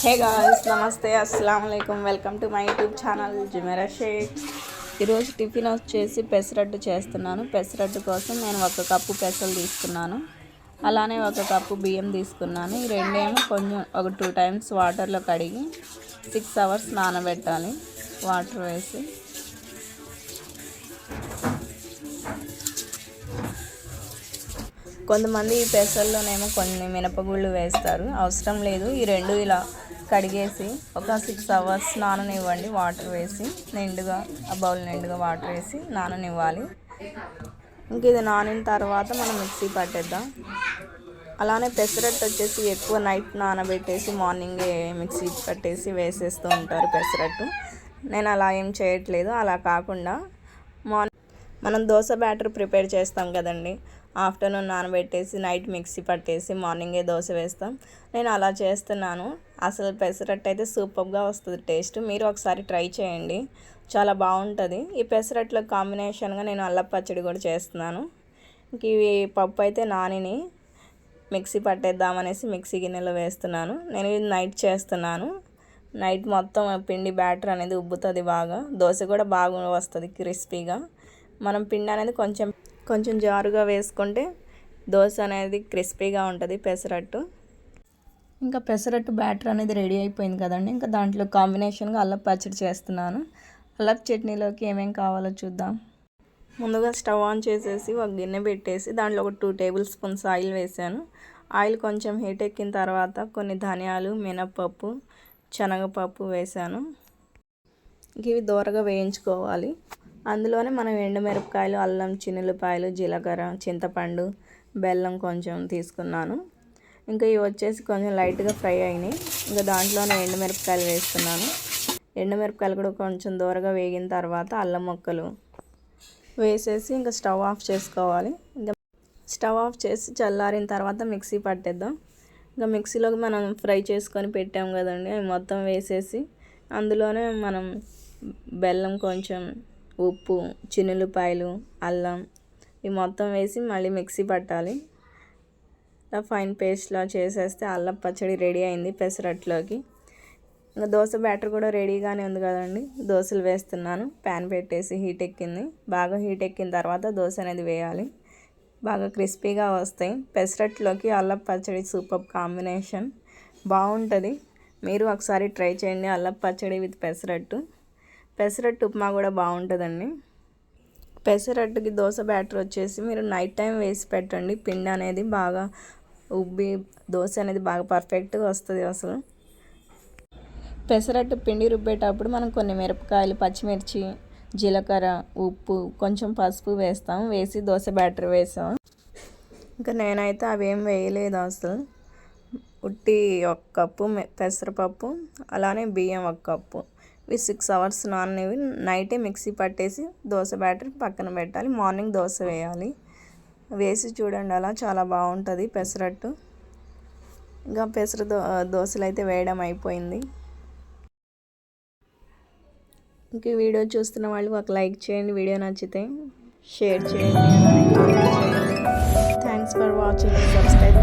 Hey guys నమస్తే అస్సలం అయికం welcome to my YouTube channel Jumeirah shakes ఈరోజు టిఫిన్ వచ్చేసి పెసరట్టు చేస్తున్నాను. పెసరట్టు కోసం నేను ఒక కప్పు పెసలు తీసుకున్నాను. అలానే ఒక కప్పు బియ్యం తీసుకున్నాను. ఈ రెండేమో కొంచెం ఒక టూ టైమ్స్ వాటర్లో కడిగి సిక్స్ అవర్స్ నానబెట్టాలి. వాటర్ వేసి. కొంతమంది ఈ పెసల్లోనేమో కొన్ని మినపగుళ్ళు వేస్తారు. అవసరం లేదు. ఈ రెండు ఇలా కడిగేసి ఒక సిక్స్ అవర్స్ నాననివ్వండి వాటర్ వేసి నిండుగా ఆ బౌల్ నిండుగా వాటర్ వేసి నాననివ్వాలి. ఇంక ఇది నానిన తర్వాత మనం మిక్సీ పట్టేద్దాం. అలానే పెసరట్టు వచ్చేసి ఎక్కువ నైట్ నానబెట్టేసి మార్నింగే మిక్సీ పట్టేసి వేసేస్తూ ఉంటారు పెసరట్టు. నేను అలా ఏం చేయట్లేదు అలా కాకుండా మార్నింగ్ మనం దోశ బ్యాటర్ ప్రిపేర్ చేస్తాం కదండి. ఆఫ్టర్నూన్ నానబెట్టేసి నైట్ మిక్సీ పట్టేసి మార్నింగే దోశ వేస్తాం. నేను అలా చేస్తున్నాను. అసలు పెసరట్టు అయితే సూపర్గా వస్తుంది టేస్ట్. మీరు ఒకసారి ట్రై చేయండి. చాలా బాగుంటుంది. ఈ పెసరట్లో కాంబినేషన్గా నేను అల్ల పచ్చడి కూడా చేస్తున్నాను. ఇంక ఇవి పప్పు అయితే నానిని మిక్సీ పట్టేద్దామనేసి మిక్సీ గిన్నెలో వేస్తున్నాను. నేను ఇది నైట్ చేస్తున్నాను. నైట్ మొత్తం పిండి బ్యాటర్ అనేది ఉబ్బుతుంది బాగా. దోశ కూడా బాగా వస్తుంది క్రిస్పీగా. మనం పిండి అనేది కొంచెం కొంచెం జారుగా వేసుకుంటే దోశ అనేది క్రిస్పీగా ఉంటుంది పెసరట్టు. ఇంకా పెసరట్టు బ్యాటర్ అనేది రెడీ అయిపోయింది కదండి. ఇంకా దాంట్లో కాంబినేషన్గా అల్లపు పచ్చడి చేస్తున్నాను. అల్లపు చట్నీలోకి ఏమేం కావాలో చూద్దాం. ముందుగా స్టవ్ ఆన్ చేసేసి ఒక గిన్నె పెట్టేసి దాంట్లో ఒక టూ టేబుల్ స్పూన్స్ ఆయిల్ వేసాను. ఆయిల్ కొంచెం హీట్ ఎక్కిన తర్వాత కొన్ని ధనియాలు మినప్పప్పు శనగపప్పు వేసాను. ఇవి దూరగా వేయించుకోవాలి. అందులోనే మనం ఎండుమిరపకాయలు అల్లం చిన్నులపాయలు జీలకర్ర చింతపండు బెల్లం కొంచెం తీసుకున్నాను. ఇంకా ఇవి వచ్చేసి కొంచెం లైట్గా ఫ్రై అయినాయి. ఇంకా దాంట్లోనే ఎండుమిరపకాయలు వేస్తున్నాను. ఎండుమిరపకాయలు కూడా కొంచెం దూరగా వేగిన తర్వాత అల్లం ముక్కలు వేసేసి ఇంకా స్టవ్ ఆఫ్ చేసుకోవాలి. ఇంకా స్టవ్ ఆఫ్ చేసి చల్లారిన తర్వాత మిక్సీ పట్టేద్దాం. ఇంకా మిక్సీలోకి మనం ఫ్రై చేసుకొని పెట్టాం కదండి అవి మొత్తం వేసేసి అందులోనే మనం బెల్లం కొంచెం ఉప్పు చిన్నులపాయలు అల్లం ఇవి మొత్తం వేసి మళ్ళీ మిక్సీ పట్టాలి. ఇలా ఫైన్ పేస్ట్లా చేసేస్తే అల్లం పచ్చడి రెడీ అయింది పెసరట్లోకి. ఇంకా దోశ బ్యాటర్ కూడా రెడీగానే ఉంది కదండి. దోశలు వేస్తున్నాను. ప్యాన్ పెట్టేసి హీట్ ఎక్కింది. బాగా హీట్ ఎక్కిన తర్వాత దోశ అనేది వేయాలి. బాగా క్రిస్పీగా వస్తాయి. పెసరట్లోకి అల్లం పచ్చడి సూపర్ కాంబినేషన్. బాగుంటుంది. మీరు ఒకసారి ట్రై చేయండి అల్లం పచ్చడి విత్ పెసరట్టు. పెసరట్టు ఉప్మా కూడా బాగుంటుందండి. పెసరట్టుకి దోశ బ్యాటర్ వచ్చేసి మీరు నైట్ టైం వేసి పెట్టండి. పిండి అనేది బాగా ఉబ్బి దోశ అనేది బాగా పర్ఫెక్ట్గా వస్తుంది అసలు. పెసరట్టు పిండి రుబ్బేటప్పుడు మనం కొన్ని మిరపకాయలు పచ్చిమిర్చి జీలకర్ర ఉప్పు కొంచెం పసుపు వేస్తాం. వేసి దోశ బ్యాటర్ వేసాం. ఇంకా నేనైతే అవేం వేయలేదు అసలు. ఉట్టి ఒక కప్పు పెసరపప్పు అలానే బియ్యం ఒక కప్పు. ఇవి సిక్స్ అవర్స్ నాననివి. నైటే మిక్సీ పట్టేసి దోశ బ్యాటర్ పక్కన పెట్టాలి. మార్నింగ్ దోశ వేయాలి. వేసి చూడండి అలా చాలా బాగుంటుంది పెసరట్టు. ఇంకా పెసర దో దోశలు అయితే వేయడం అయిపోయింది. ఇంక వీడియో చూస్తున్న వాళ్ళు ఒక లైక్ చేయండి. వీడియో నచ్చితే షేర్ చేయండి. Thanks for watching subscribe